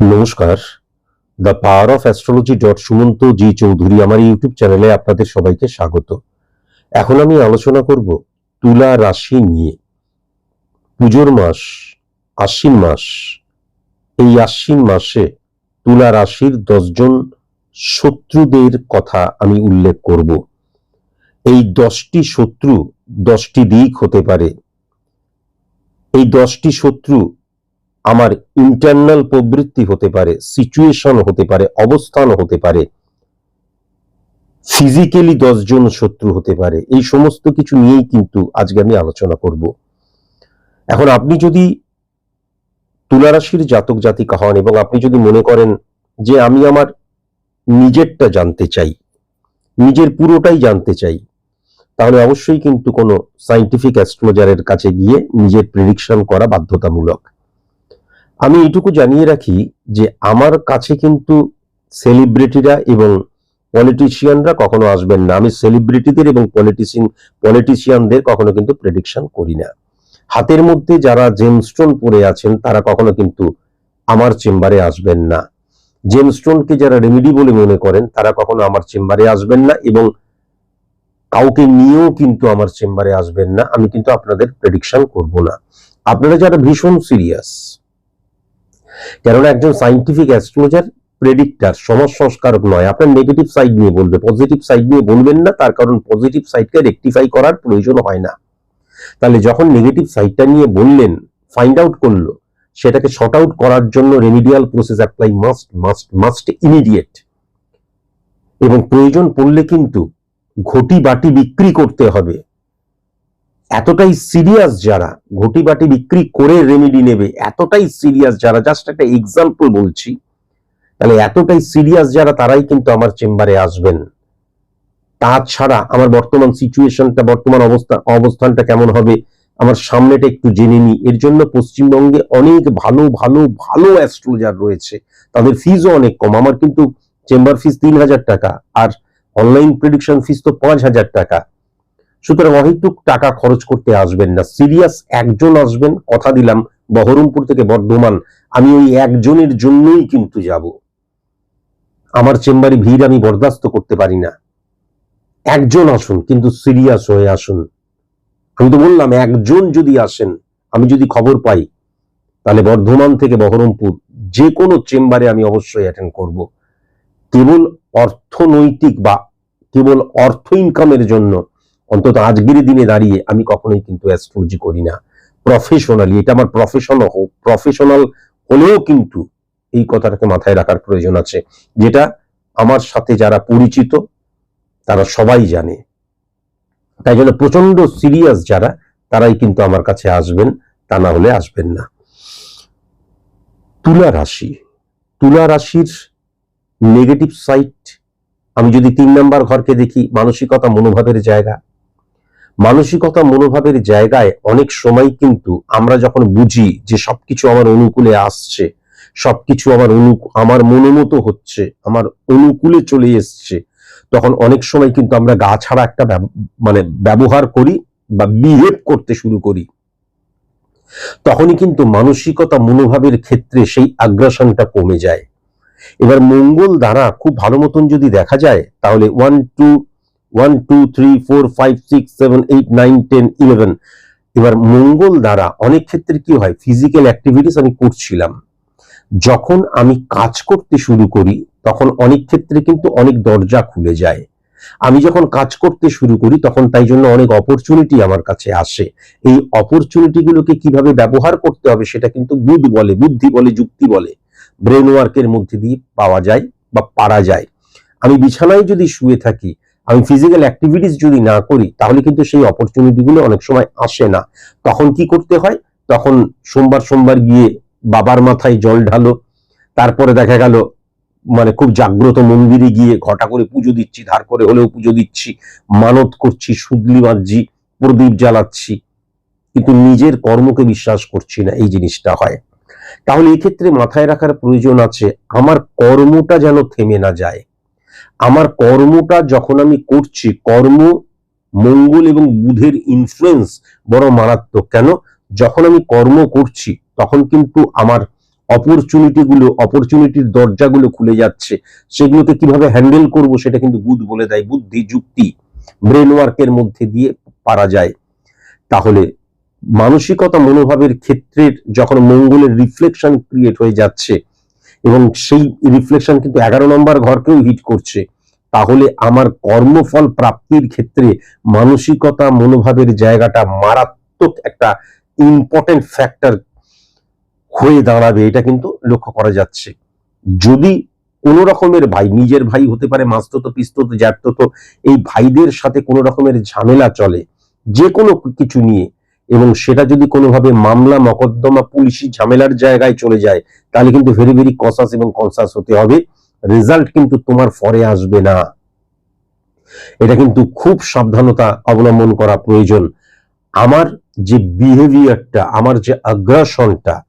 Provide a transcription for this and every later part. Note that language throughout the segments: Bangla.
নমস্কার। The power of astrology dot Sumanta G Chowdhury আমার ইউটিউব চ্যানেলে আপনাদের সবাইকে স্বাগত। এখন আমি আলোচনা করব তুলা রাশি নিয়ে। পুজোর মাস, আশ্বিন মাস, এই আশ্বিন মাসে তুলা রাশির দশজন শত্রুদের কথা আমি উল্লেখ করব। এই দশটি শত্রু দশটি দিক হতে পারে। এই দশটি শত্রু আমার ইন্টারনাল প্রবৃত্তি হতে পারে সিচুয়েশন হতে পারে, অবস্থান হতে পারে ফিজিক্যালি দশজন শত্রু হতে পারে, এই সমস্ত কিছু নিয়েই কিন্তু আজকে আমি আলোচনা করব। এখন আপনি যদি তুলারাশির জাতক জাতিকা হন এবং আপনি যদি মনে করেন যে আমি আমার নিজেরটা জানতে চাই, নিজের পুরোটাই জানতে চাই, তাহলে অবশ্যই কিন্তু কোনো সাইন্টিফিক অ্যাস্ট্রোলজারের কাছে গিয়ে নিজের প্রেডিকশন করা বাধ্যতামূলক। আমি এটুকু জানিয়ে রাখি যে আমার কাছে কিন্তু সেলিব্রিটিরা এবং পলিটিশিয়ানরা কখনো আসবেন না। আমি সেলিব্রিটিদের এবং পলিটিশিয়ান পলিটিশিয়ানদের কখনো কিন্তু প্রেডিকশন করি না। হাতের মধ্যে যারা জেমস্টোন পরে আছেন, তারা কখনো কিন্তু আমার চেম্বারে আসবেন না। জেমস্টোনকে যারা রেমিডি বলে মনে করেন, তারা কখনো আমার চেম্বারে আসবেন না এবং কাউকে নিয়েও কিন্তু আমার চেম্বারে আসবেন না। আমি কিন্তু আপনাদের প্রেডিকশন করব না। আপনারা যারা ভীষণ সিরিয়াস কেননা একজন সাইন্টিফিক অ্যাস্ট্রোলজার প্রেডিক্টার সমাজ সংস্কারক নয়। আপনার নেগেটিভ সাইড নিয়ে বলবে পজিটিভ সাইড নিয়ে বলবেন না, তার কারণ পজিটিভ সাইডকে রেকটিফাই করার প্রয়োজন হয় না। তাহলে যখন নেগেটিভ সাইডটা নিয়ে বললেন ফাইন্ড আউট করল, সেটাকে শর্ট আউট করার জন্য remedial process apply must must must immediate এবং প্রয়োজন পড়লে কিন্তু ঘটি বাটি বিক্রি করতে হবে। এতটাই সিরিয়াস যারা ঘটি বাটি বিক্রি করে রেমেডি নেবে, এতটাই সিরিয়াস যারা জাস্ট একটা এক্সাম্পল বলছি, তাহলে এতটাই সিরিয়াস যারা, তারাই কিন্তু আমার চেম্বারে আসবেন। তাছাড়া আমার বর্তমান সিচুয়েশনটা বর্তমান অবস্থা, অবস্থানটা কেমন হবে, আমার সামনেটা একটু জেনে নি এর জন্য পশ্চিমবঙ্গে অনেক ভালো ভালো ভালো অ্যাস্ট্রোলজার রয়েছে। তাদের ফিজও অনেক কম। আমার কিন্তু চেম্বার ফিস তিন হাজার টাকা, আর অনলাইন প্রেডিকশন ফিস তো পাঁচ হাজার টাকা। সুতরাং অহেতুক টাকা খরচ করতে আসবেন না। সিরিয়াস একজন আসবেন, কথা দিলাম, বহরমপুর থেকে বর্ধমান। আমি ওই একজনের জন্যই কিন্তু যাব। আমার চেম্বারে ভিড় আমি বরদাস্ত করতে পারি না। একজন আসুন, কিন্তু সিরিয়াস হয়ে আসুন। আমি তো বললাম, একজন যদি আসেন, আমি যদি খবর পাই, তাহলে বর্ধমান থেকে বহরমপুর যে কোনো চেম্বারে আমি অবশ্যই অ্যাটেন্ড করব। কেবল অর্থনৈতিক বা কেবল অর্থ ইনকামের জন্য অন্তত আজকের দিনে দাঁড়িয়ে আমি কখনোই কিন্তু অ্যাস্ট্রোলজি করি না। প্রফেশনালি এটা আমার প্রফেশন হোক প্রফেশনাল হলেও কিন্তু এই কথাটাকে মাথায় রাখার প্রয়োজন আছে, যেটা আমার সাথে যারা পরিচিত, তারা সবাই জানে। তাই জন্য প্রচণ্ড সিরিয়াস যারা, তারাই কিন্তু আমার কাছে আসবেন, তা না হলে আসবেন না। তুলা রাশি, তুলা রাশির নেগেটিভ সাইড আমি যদি তিন নাম্বার ঘরকে দেখি, মানসিকতা, মনোভাবের জায়গা মানসিকতা মনোভাবের জায়গায় অনেক সময় কিন্তু আমরা যখন বুঝি যে সবকিছু আমার অনুকূলে আসছে, সবকিছু আমার অনু, আমার মনোমতো হচ্ছে, আমার অনুকূলে চলে এসছে, তখন অনেক সময় কিন্তু আমরা গা ছাড়া একটা মানে ব্যবহার করি বা বিহেভ করতে শুরু করি। তখনই কিন্তু মানসিকতা মনোভাবের ক্ষেত্রে সেই আগ্রাসনটা কমে যায়। এবার মঙ্গল দ্বারা খুব ভালো মতন যদি দেখা যায়, তাহলে one two one, two, three, four, five, six, seven, eight, nine, ten, eleven. এবার মঙ্গল দ্বারা অনেক ক্ষেত্রে কি হয় ফিজিক্যাল অ্যাক্টিভিটিস আমি করছিলাম। যখন আমি কাজ করতে শুরু করি, তখন অনেক ক্ষেত্রে কিন্তু অনেক দরজা খুলে যায়। আমি যখন কাজ করতে শুরু করি, তখন তাই জন্য অনেক অপরচুনিটি আমার কাছে আসে। এই অপরচুনিটি গুলোকে কীভাবে ব্যবহার করতে হবে, সেটা কিন্তু বুধ বলে, বুদ্ধি বলে, যুক্তি বলে। ব্রেন ওয়ার্কের মধ্যে দিয়ে পাওয়া যায় বা পারা যায়। আমি বিছানায় যদি শুয়ে থাকি আমি ফিজিক্যাল অ্যাক্টিভিটিস যদি না করি, তাহলে কিন্তু সেই অপরচুনিটি গুলো অনেক সময় আসে না। তখন কি করতে হয়? তখন সোমবার সোমবার গিয়ে বাবার মাথায় জল ঢালো, তারপরে দেখা গেল মানে খুব জাগ্রত মন্দিরে গিয়ে ঘটা করে পুজো দিচ্ছি, ধার করে হলেও পুজো দিচ্ছি, মানত করছি, সুদলি বাঁধছি, প্রদীপ জ্বালাচ্ছি, কিন্তু নিজের কর্মকে বিশ্বাস করছি না, এই জিনিসটা হয়। তাহলে এই ক্ষেত্রে মাথায় রাখার প্রয়োজন আছে, আমার কর্মটা যেন থেমে না যায়। আমার কর্মটা যখন আমি করছি, কর্ম মঙ্গল এবং বুধের ইনফ্লুয়েন্স বড় মারাত্মক। কেন? যখন আমি কর্ম করছি, তখন কিন্তু আমার অপরচুনিটি গুলো অপরচুনিটির দরজাগুলো খুলে যাচ্ছে। সেগুলোকে কীভাবে হ্যান্ডেল করব সেটা কিন্তু বুধ বলে দেয়, বুদ্ধি, যুক্তি ব্রেন ওয়ার্কের মধ্যে দিয়ে পারা যায়। তাহলে মানসিকতা মনোভাবের ক্ষেত্রের যখন মঙ্গলের রিফ্লেকশন ক্রিয়েট হয়ে যাচ্ছে এবং সেই রিফ্লেকশন কিন্তু এগারো নম্বর ঘরকেও হিট করছে। তাহলে আমার কর্মফল প্রাপ্তির ক্ষেত্রে মানসিকতা, মনোভাবের জায়গাটা মারাত্মক একটা ইম্পর্টেন্ট ফ্যাক্টর হয়ে দাঁড়াবে, এটা কিন্তু লক্ষ্য করা যাচ্ছে। যদি কোন রকমের ভাই, নিজের ভাই হতে পারে, মাস্তত, পিস্তত জ্যাঠত এই ভাইদের সাথে কোনো রকমের ঝামেলা চলে যে কোনো কিছু নিয়ে এবং সেটা যদি কোনোভাবে মামলা, মকদ্দমা, পুলিশি ঝামেলার জায়গায় চলে যায়, তাহলে কিন্তু ভেরি ভেরি কসাস এবং কনসাস হতে হবে। রেজাল্ট কিন্তু তোমার ফরে আসবে না। এটা কিন্তু খুব সাবধানতা অবলম্বন করা প্রয়োজন। আমার যে বিহেভিয়ারটা আমার যে আগ্রাসনটা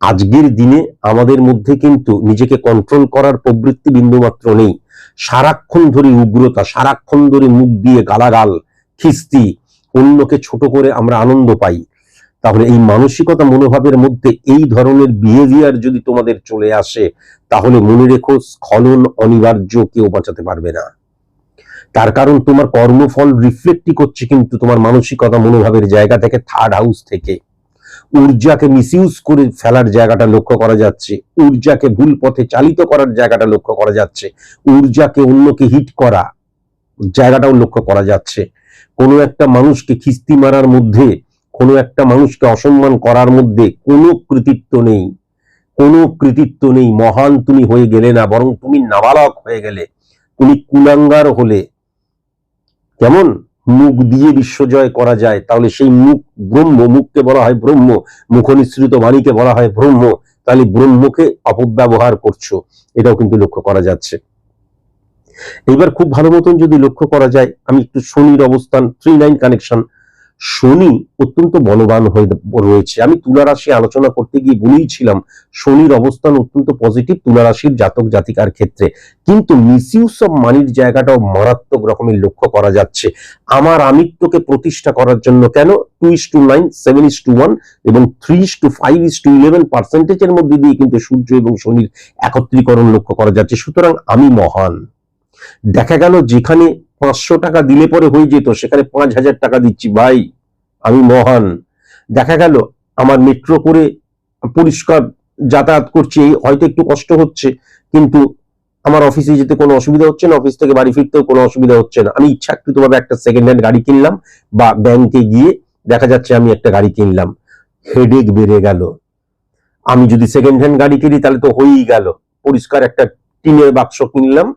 আজকের দিনে আমাদের মধ্যে কিন্তু নিজেকে কন্ট্রোল করার প্রবৃত্তি বিন্দুমাত্র নেই। সারাক্ষণ ধরে উগ্রতা, সারাক্ষণ ধরে মুখ দিয়ে গালাগাল, খিস্তি অন্যকে ছোট করে আমরা আনন্দ পাই। তাহলে এই মানসিকতা মনোভাবের মধ্যে এই ধরনের বিহেভিয়ার যদি তোমাদের চলে আসে, তাহলে মনে রেখো স্খলন অনিবার্য কেউ বাঁচাতে পারবে না। তার কারণ তোমার কর্মফল রিফ্লেক্টই করছে কিন্তু তোমার মানসিকতা মনোভাবের জায়গা থেকে থার্ড হাউস থেকে। ঊর্জাকে মিসইউজ করে ফেলার জায়গাটা লক্ষ্য করা যাচ্ছে। ঊর্জাকে ভুল পথে চালিত করার জায়গাটা লক্ষ্য করা যাচ্ছে। ঊর্জাকে অন্যকে হিট করা জায়গাটাও লক্ষ্য করা যাচ্ছে। কোনো একটা মানুষকে খিস্তি মারার মধ্যে, কোনো একটা মানুষকে অসম্মান করার মধ্যে কোনো কৃতিত্ব নেই। কোনো কৃতিত্ব নেই। মহান তুমি হয়ে গেলে না, বরং তুমি নাবালক হয়ে গেলে। তুমি কুলাঙ্গার হলে। কেমন মুখ দিয়ে বিশ্বজয় করা যায়, তাহলে সেই মুখ ব্রহ্ম, মুখকে বলা হয় ব্রহ্ম, মুখনিসৃত বাণীকে বলা হয় ব্রহ্ম, তাহলে ব্রহ্মকে অপব্যবহার করছ। এটাও কিন্তু লক্ষ্য করা যাচ্ছে। এবার খুব ভালো মতন যদি লক্ষ্য করা যায়, আমি একটু শনির অবস্থান থ্রি নাইন কানেকশন শনি অত্যন্ত বলবান হয়ে রয়েছে। আমি তুলা রাশি আলোচনা করতে গিয়ে বলেইছিলাম শনির অবস্থান অত্যন্ত পজিটিভ তুলা রাশির জাতক জাতিকার ক্ষেত্রে। কিন্তু মিসইউজ অফ মানির জায়গাটাও মারাত্মক রকমের লক্ষ্য করা যাচ্ছে। আমার আমিত্বকে প্রতিষ্ঠা করার জন্য কেন? Two is two nine seven is two one এবং three is two five is two eleven পার্সেন্টেজের মধ্যে দিয়ে কিন্তু সূর্য এবং শনির একত্রীকরণ লক্ষ্য করা যাচ্ছে। সুতরাং আমি মহান। দেখা গেল যেখানে পাঁচশো টাকা দিলে পরে হয়ে যেত, সেখানে পাঁচ হাজার টাকা দিচ্ছি, ভাই, আমি মহান। দেখা গেল আমার মেট্রো করে পরিষ্কার যাতায়াত করছি, এই হয়তো একটু কষ্ট হচ্ছে, কিন্তু আমার অফিসে যেতে কোনো অসুবিধা হচ্ছে না অফিস থেকে বাড়ি ফিরতেও কোনো অসুবিধা হচ্ছে না। আমি ইচ্ছাকৃতভাবে একটা সেকেন্ড হ্যান্ড গাড়ি কিনলাম বা ব্যাংকে গিয়ে দেখা যাচ্ছে আমি একটা গাড়ি কিনলাম। হেডেক বেড়ে গেল। আমি যদি সেকেন্ড হ্যান্ড গাড়ি কিনি, তাহলে তো হয়েই গেল। পরিষ্কার একটা টিনের বাক্স কিনলাম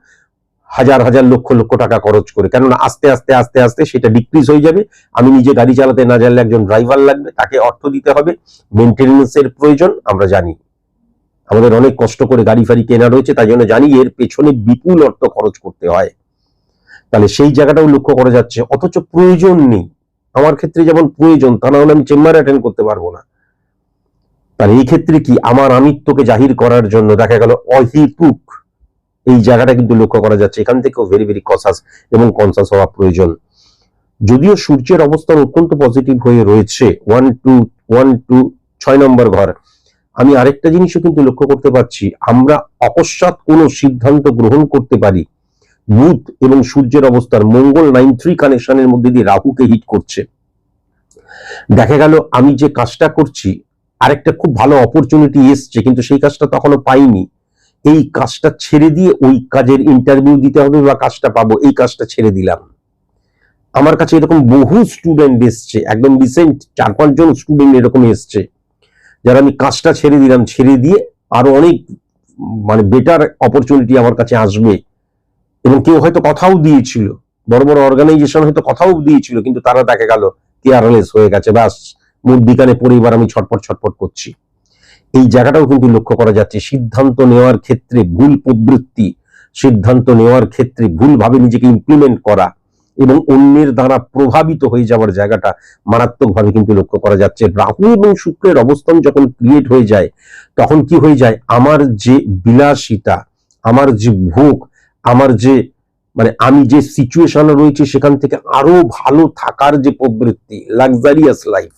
হাজার হাজার লক্ষ লক্ষ টাকা খরচ করে। কেননা আস্তে আস্তে আস্তে আস্তে সেটা ডিক্রিজ হয়ে যাবে। আমি নিজে গাড়ি চালাতে না জানলে একজন ড্রাইভার লাগবে, তাকে অর্থ দিতে হবে। মেনটেন্যান্সের প্রয়োজন, আমরা জানি। আমাদের অনেক কষ্ট করে গাড়ি ফাড়ি কেনা রয়েছে, তাই জন্য জানি এর পেছনে বিপুল অর্থ খরচ করতে হয়। তাহলে সেই জায়গাটাও লক্ষ্য করা যাচ্ছে। অথচ প্রয়োজন নেই। আমার ক্ষেত্রে যেমন প্রয়োজন, তা না হলে আমি চেম্বার অ্যাটেন্ড করতে পারব না। তাহলে এই ক্ষেত্রে কি আমার আমিত্বকে জাহির করার জন্য দেখা গেল অহিতুক এই জায়গাটা কিন্তু লক্ষ্য করা যাচ্ছে। এখান থেকেও ভেরি ভেরি কসাস এবং কনসাস হওয়া প্রয়োজন। যদিও সূর্যের অবস্থান অত্যন্ত পজিটিভ হয়ে রয়েছে ওয়ান টু ওয়ান টু ছয় নম্বর ঘর। আমি আরেকটা জিনিসও কিন্তু লক্ষ্য করতে পারছি, আমরা অকস্মাৎ কোনো সিদ্ধান্ত গ্রহণ করতে পারি। বুধ এবং সূর্যের অবস্থান, মঙ্গল নাইন থ্রি কানেকশনের মধ্যে দিয়ে রাহুকে হিট করছে। দেখা গেল আমি যে কাজটা করছি, আরেকটা খুব ভালো অপরচুনিটি এসছে, কিন্তু সেই কাজটা তখনও পাইনি। এই কাজটা ছেড়ে দিয়ে ওই কাজের ইন্টারভিউ দিতে হবে বা কাজটা পাবো, এই কাজটা ছেড়ে দিলাম। আমার কাছে এরকম বহু স্টুডেন্ট এসছে, একদম রিসেন্ট চার পাঁচজন স্টুডেন্ট এরকম এসছে, যারা আমি কাজটা ছেড়ে দিলাম, ছেড়ে দিয়ে আরও অনেক মানে বেটার অপরচুনিটি আমার কাছে আসবে। এবং কেউ হয়তো কথাও দিয়েছিল, বড় বড় অর্গানাইজেশন হয়তো কথাও দিয়েছিল, কিন্তু তারা দেখা গেল কেয়ারলেস হয়ে গেছে, ব্যাস মূর্তিকানে পরে এবার আমি ছটপট ছটপট করছি। এই জায়গাটাও কিন্তু লক্ষ্য করা যাচ্ছে। সিদ্ধান্ত নেওয়ার ক্ষেত্রে ভুল প্রবৃত্তি, সিদ্ধান্ত নেওয়ার ক্ষেত্রে ভুলভাবে নিজেকে ইমপ্লিমেন্ট করা এবং অন্যের দ্বারা প্রভাবিত হয়ে যাওয়ার জায়গাটা মারাত্মকভাবে কিন্তু লক্ষ্য করা যাচ্ছে। রাহু এবং শুক্রের অবস্থান যখন ক্রিয়েট হয়ে যায়, তখন কি হয়ে যায়? আমার যে বিলাসিতা, আমার যে ভোগ, আমার যে মানে আমি যে সিচুয়েশনে রয়েছে সেখান থেকে আরও ভালো থাকার যে প্রবৃত্তি লাক্সারিয়াস লাইফ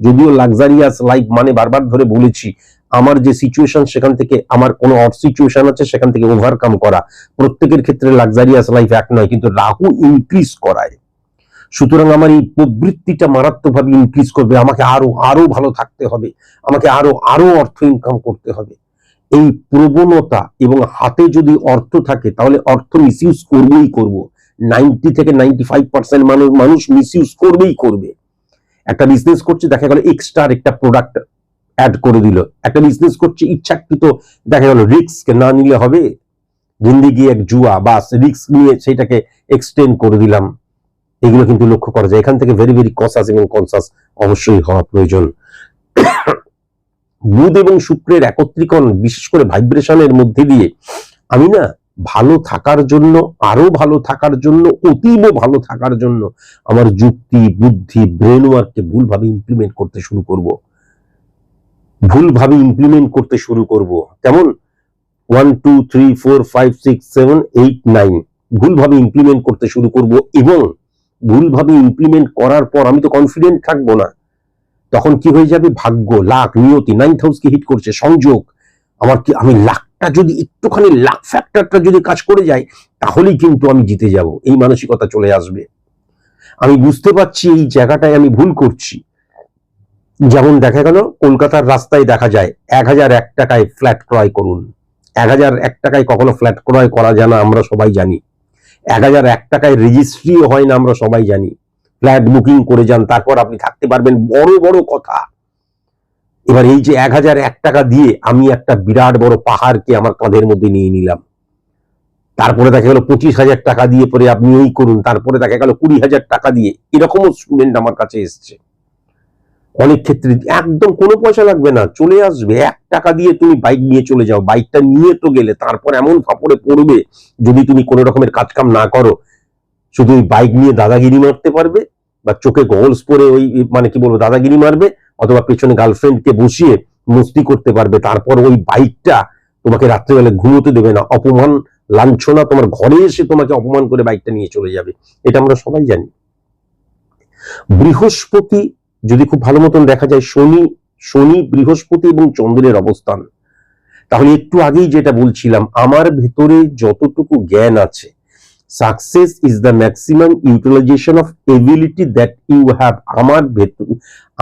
যদিও লাক্সারিয়াস লাইফ মানে বারবার ধরে বলেছি, আমার যে সিচুয়েশন সেখান থেকে, আমার কোনো অড সিচুয়েশন আছে, সেখান থেকে ওভারকাম করা। প্রত্যেকের ক্ষেত্রে লাক্সারিয়াস লাইফ এক নয়, কিন্তু রাহু ইনক্রিজ করায়। সুতরাং আমার এই প্রবৃত্তিটা মারাত্মকভাবে ইনক্রিজ করবে, আমাকে আরও আরও ভালো থাকতে হবে, আমাকে আরও আরও অর্থ ইনকাম করতে হবে। এই প্রবণতা এবং হাতে যদি অর্থ থাকে, তাহলে অর্থ মিসইউজ করবই করব। নাইনটি থেকে নাইনটি ফাইভ পার্সেন্ট মানুষ মানুষ মিসইউজ করবেই করবে। একটা বিজনেস করছে, দেখা গেল এক্সট্রা একটা প্রোডাক্ট অ্যাড করে দিল। একটা বিজনেস করছে, ইচ্ছাকৃত, দেখা গেল রিস্ক না নিলে হবে। জিন্দিগি এক জুয়া, বাস রিস্ক নিয়ে সেটাকে এক্সটেন্ড করে দিলাম। এগুলো কিন্তু লক্ষ্য করা যায়। এখান থেকে ভেরি ভেরি কনসাস এবং কনসাস অবশ্যই হওয়া প্রয়োজন। বুধ এবং শুক্রের একত্রীকরণ বিশেষ করে ভাইব্রেশনের মধ্যে দিয়ে, আমি না ভালো থাকার জন্য, আরও ভালো থাকার জন্য, অতীব ভালো থাকার জন্য আমার যুক্তি, বুদ্ধি ব্রেন ওয়ার্ককে ভুলভাবে ইমপ্লিমেন্ট করতে শুরু করব। ভুলভাবে ইমপ্লিমেন্ট করতে শুরু করব। কেমন? One two three four five six seven eight nine ভুলভাবে ইমপ্লিমেন্ট করতে শুরু করব এবং ভুলভাবে ইমপ্লিমেন্ট করার পর আমি তো কনফিডেন্ট থাকব না। তখন কি হয়ে যাবে? ভাগ্য লাখ নিয়তি নাইন হাউসকে হিট করছে, সংযোগ। আমার কি, আমি লাখটা যদি একটুখানি লাখ ফ্যাক্টরটা যদি কাজ করে যায়, তাহলেই কিন্তু আমি জিতে যাব। এই মানসিকতা চলে আসবে। আমি বুঝতে পারছি এই জায়গাটায় আমি ভুল করছি। যেমন দেখা গেল, কলকাতার রাস্তায় দেখা যায়, এক হাজার এক টাকায় ফ্ল্যাট ক্রয় করুন। এক হাজার এক টাকায় কখনো ফ্ল্যাট ক্রয় করা যায় না, আমরা সবাই জানি। এক হাজার এক টাকায় রেজিস্ট্রিও হয় না, আমরা সবাই জানি। ফ্ল্যাট বুকিং করে যান, তারপর আপনি থাকতে পারবেন। বড় বড় কথা। এবার এই যে এক হাজার এক টাকা দিয়ে আমি একটা বিরাট বড় পাহাড়কে আমার কাঁধের মধ্যে নিয়ে নিলাম। তারপরে দেখা গেল পঁচিশ হাজার টাকা দিয়ে পরে আপনি এই করুন, তারপরে দেখা গেল কুড়ি হাজার টাকা দিয়ে এরকমও স্টুডেন্ট আমার কাছে এসছে। অনেক ক্ষেত্রে একদম কোনো পয়সা লাগবে না, চলে আসবে। এক টাকা দিয়ে তুমি বাইক নিয়ে চলে যাও বাইকটা নিয়ে তো গেলে তারপর এমন ফাপড়ে পড়বে যদি তুমি কোনো রকমের কাজকাম না করো। শুধু ওই বাইক নিয়ে দাদাগিরি মারতে পারবে বা চোখে গলস পরে ওই মানে কি বলব, দাদাগিরি মারবে অথবা পেছনে গার্লফ্রেন্ডকে বসিয়ে মস্তি করতে পারবে, তারপর ওই বাইকটা তোমাকে রাত্রেবেলা ঘুমোতে দেবে না। অপমান, লাঞ্ছনা, তোমার ঘরে এসে তোমাকে অপমান করে বাইকটা নিয়ে চলে যাবে। এটা আমরা সবাই জানি। বৃহস্পতি, যদি খুব ভালো মতন দেখা যায়, শনি শনি, বৃহস্পতি এবং চন্দ্রের অবস্থান। তাহলে একটু আগেই যেটা বলছিলাম, আমার ভেতরে যতটুকু জ্ঞান আছে success is the maximum utilization of ability that you have আমার ভেতর,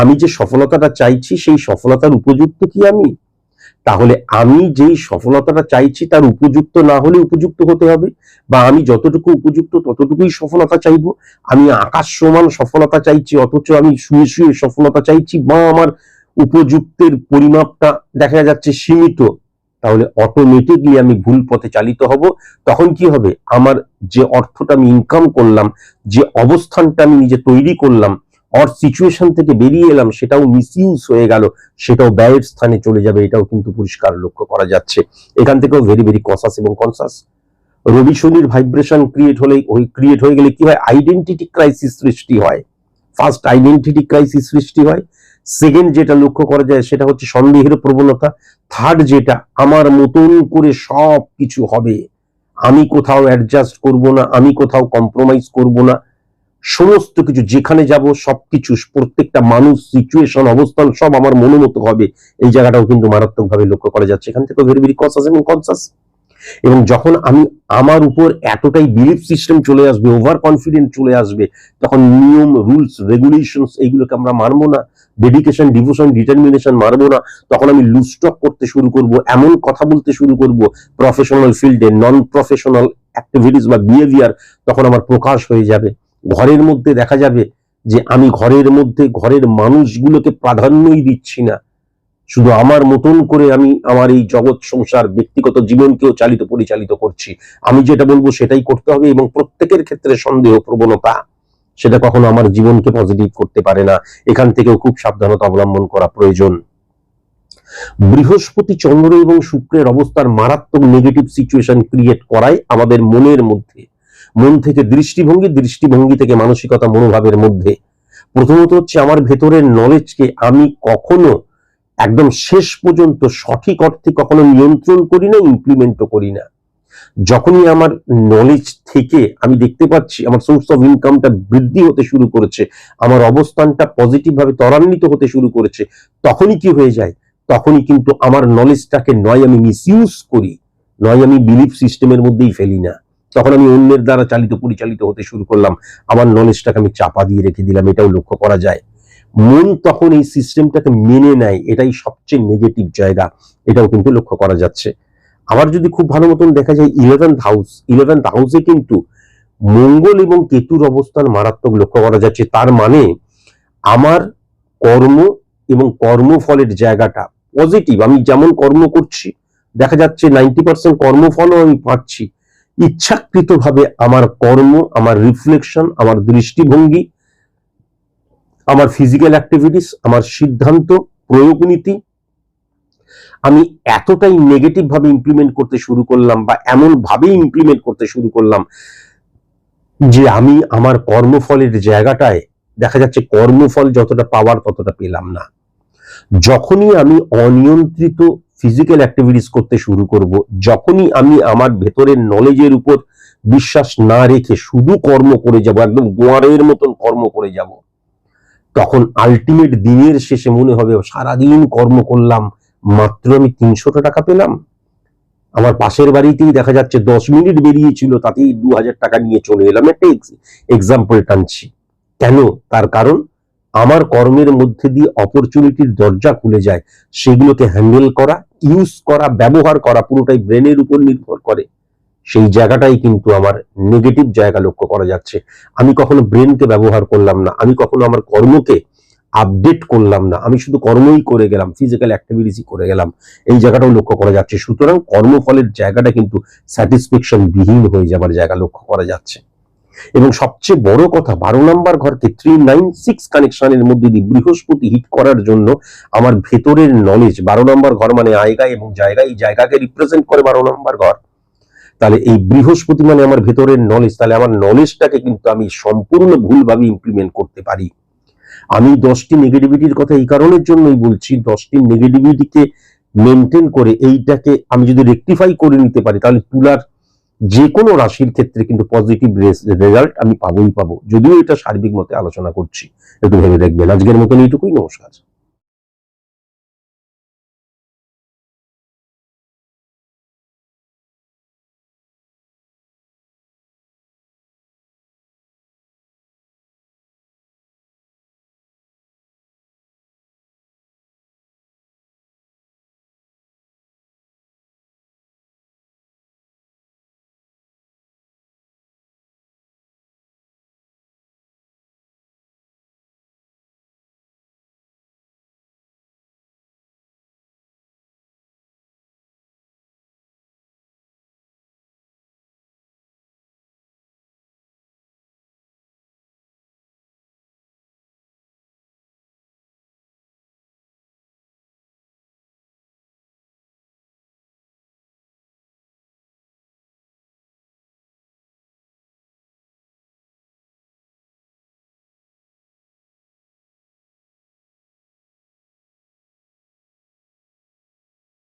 আমি যে সফলতাটা চাইছি, সেই সফলতার উপযুক্ত কি আমি? তাহলে আমি যেই সফলতাটা চাইছি, তার উপযুক্ত না হলে উপযুক্ত হতে হবে? বা আমি যতটুকু উপযুক্ত, ততটুকুই সফলতা চাইব? আমি আকাশ সমান সফলতা চাইছি, অথচ আমি শুয়ে শুয়ে সফলতা চাইছি, বা আমার উপযুক্তের পরিমাপটা দেখা যাচ্ছে সীমিত। তাহলে অটোমেটিকলি আমি ভুল পথে চালিত হব। তখন কি হবে? আমার যে অর্থটা আমি ইনকাম করলাম, যে অবস্থানটা আমি নিজে তৈরি করলাম অর সিচুয়েশন থেকে বেরিয়ে এলাম, সেটাও মিসইউজ হয়ে গেল, সেটাও ব্যয়ের স্থানে চলে যাবে, এটাও কিন্তু পরিষ্কার লক্ষ্য করা যাচ্ছে। এখান থেকেও ভেরি ভেরি কনসাস এবং কনসাস রবি শনির ভাইব্রেশন ক্রিয়েট হলে ওই ক্রিয়েট হয়ে গেলে কি হয়? আইডেন্টিটি ক্রাইসিস সৃষ্টি হয়। ফার্স্ট আইডেন্টিটি ক্রাইসিস সৃষ্টি হয়। সেকেন্ড যেটা লক্ষ্য করা যায় সেটা হচ্ছে সন্দেহের প্রবণতা থার্ড যেটা, আমার মতন করে সব কিছু হবে। আমি কোথাও অ্যাডজাস্ট করব না, আমি কোথাও কম্প্রোমাইজ করব না। সমস্ত কিছু, যেখানে যাব, সবকিছু, প্রত্যেকটা মানুষ সিচুয়েশন অবস্থান, সব আমার মনোমতো হবে। এই জায়গাটাও কিন্তু মারাত্মকভাবে লক্ষ্য করা যাচ্ছে। এখান থেকে ভেরি ভেরি কনসাস এবং কনসাস এবং যখন আমি, আমার উপর এতটাই বিলিফ সিস্টেম চলে আসবে ওভার কনফিডেন্ট চলে আসবে, তখন নিয়ম রুলস রেগুলেশনস এইগুলোকে আমরা মানবো না। ডেডিকেশন ডিভোশন ডিটারমিনেশন মারবো না। তখন আমি লুস্টক করতে শুরু করব, এমন কথা বলতে শুরু করব প্রফেশনাল ফিল্ডে নন প্রফেশনাল অ্যাক্টিভিটিস বা বিহেভিয়ার তখন আমার প্রকাশ হয়ে যাবে। ঘরের মধ্যে দেখা যাবে যে আমি ঘরের মধ্যে, ঘরের মানুষগুলোকে প্রাধান্যই দিচ্ছি না। শুধু আমার মতন করে আমি আমার এই জগৎ সংসার, ব্যক্তিগত জীবনকেও চালিত, পরিচালিত করছি। আমি যেটা বলব সেটাই করতে হবে এবং প্রত্যেকের ক্ষেত্রে সন্দেহ প্রবণতা। সেটা কখনো আমার জীবনকে পজিটিভ করতে পারে না। এখান থেকেও খুব সাবধানতা অবলম্বন করা প্রয়োজন। বৃহস্পতি চন্দ্র এবং শুক্রের অবস্থার মারাত্মক নেগেটিভ সিচুয়েশন ক্রিয়েট করায় আমাদের মনের মধ্যে। মন থেকে দৃষ্টিভঙ্গি দৃষ্টিভঙ্গি থেকে মানসিকতা, মনোভাবের মধ্যে। প্রথমত হচ্ছে আমার ভেতরের নলেজকে আমি কখনো একদম শেষ পর্যন্ত সঠিক অর্থে কখনো নিয়ন্ত্রণ করি না ইমপ্লিমেন্টও করি না। যখনই আমার নলেজ থেকে আমি দেখতে পাচ্ছি, আমার সোর্স অফ ইনকামটা বৃদ্ধি হতে শুরু করেছে, আমার অবস্থানটা পজিটিভ ভাবে ত্বরান্বিত হতে শুরু করেছে, তখনই কি হয়ে যায়? তখনই কিন্তু আমার নলেজটাকে নয় আমি মিসইউজ করি, নয় আমি বিলিফ সিস্টেমের মধ্যেই ফেলি না। তখন আমি অন্যের দ্বারা চালিত, পরিচালিত হতে শুরু করলাম, আমার নলেজটাকে আমি চাপা দিয়ে রেখে দিলাম, এটাও লক্ষ্য করা যায়। মন তখন এই সিস্টেমটাকে মেনে নেয়, এটাই সবচেয়ে নেগেটিভ জায়গা, এটাও কিন্তু লক্ষ্য করা যাচ্ছে। আবার যদি খুব ভালো মতন দেখা যায় ইলেভেন্থ হাউস ইলেভেন্থ হাউসে কিন্তু মঙ্গল এবং কেতুর অবস্থান মারাত্মক লক্ষ্য করা যাচ্ছে। তার মানে আমার কর্ম এবং কর্মফলের জায়গাটা পজিটিভ আমি যেমন কর্ম করছি, দেখা যাচ্ছে নাইনটি পার্সেন্ট কর্মফলও আমি পাচ্ছি। ইচ্ছাকৃতভাবে আমার কর্ম, আমার রিফ্লেকশন আমার দৃষ্টিভঙ্গি, আমার ফিজিক্যাল অ্যাক্টিভিটিস আমার সিদ্ধান্ত, প্রয়োগ নীতি আমি এতটাই নেগেটিভ ভাবে ইমপ্লিমেন্ট করতে শুরু করলাম বা এমন ভাবে ইমপ্লিমেন্ট করতে শুরু করলাম যে আমি আমার কর্মফলের জায়গাটায় দেখা যাচ্ছে কর্মফল যতটা পাওয়ার ততটা পেলাম না। যখনই আমি অনিয়ন্ত্রিত ফিজিক্যাল অ্যাক্টিভিটিস করতে শুরু করব, যখনই আমি আমার ভেতরের নলেজের উপর বিশ্বাস না রেখে শুধু কর্ম করে যাব, একদম গোয়ারের মতন কর্ম করে যাব, তখন আলটিমেট দিনের শেষে মনে হবে সারাদিন কর্ম করলাম মাত্র আমি তিনশোটা টাকা পেলাম। আমার পাশের বাড়িতেই দেখা যাচ্ছে দশ মিনিট বেরিয়েছিল, তাতেই দু হাজার টাকা নিয়ে চলে এলাম। একটা এক্সাম্পল টানছি। কেন? তার কারণ আমার কর্মের মধ্যে দিয়ে অপরচুনিটির দরজা খুলে যায়। সেগুলোকে হ্যান্ডেল করা ইউজ করা, ব্যবহার করা পুরোটাই ব্রেনের উপর নির্ভর করে। সেই জায়গাটাই কিন্তু আমার নেগেটিভ জায়গা লক্ষ্য করা যাচ্ছে। আমি কখনো ব্রেনকে ব্যবহার করলাম না। আমি কখনো আমার কর্মকে আপডেট করলাম না। আমি শুধু কর্মই করে গেলাম ফিজিক্যাল অ্যাক্টিভিটিসই করে গেলাম। এই জায়গাটাও লক্ষ্য করা যাচ্ছে। সুতরাং কর্মফলের জায়গাটা কিন্তু স্যাটিসফ্যাকশন বিহীন হয়ে যাবার জায়গা লক্ষ্য করা যাচ্ছে। এবং সবচেয়ে বড় কথা, বারো নম্বর ঘরকে থ্রি নাইন সিক্স কানেকশনের মধ্যে দিয়ে বৃহস্পতি হিট করার জন্য আমার ভেতরের নলেজ বারো নম্বর ঘর মানে আয়গা এবং জায়গা, এই জায়গাকে রিপ্রেজেন্ট করে বারো নম্বর ঘর। তাহলে এই বৃহস্পতি মানে আমার ভেতরের নলেজ তাহলে আমার নলেজটাকে কিন্তু আমি সম্পূর্ণ ভুলভাবে ইমপ্লিমেন্ট করতে পারি। আমি দশটি নেগেটিভিটির কথা এই কারণের জন্যই বলছি, দশটি নেগেটিভিটিকে মেনটেন করে এইটাকে আমি যদি রেকটিফাই করে নিতে পারি, তাহলে তুলার যে কোনো রাশির ক্ষেত্রে কিন্তু পজিটিভ রেজাল্ট আমি পাবোই পাবো। যদিও এটা সার্বিক মতে আলোচনা করছি, একটু ভেবে দেখবেন। আজকের মতন এইটুকুই, নমস্কার।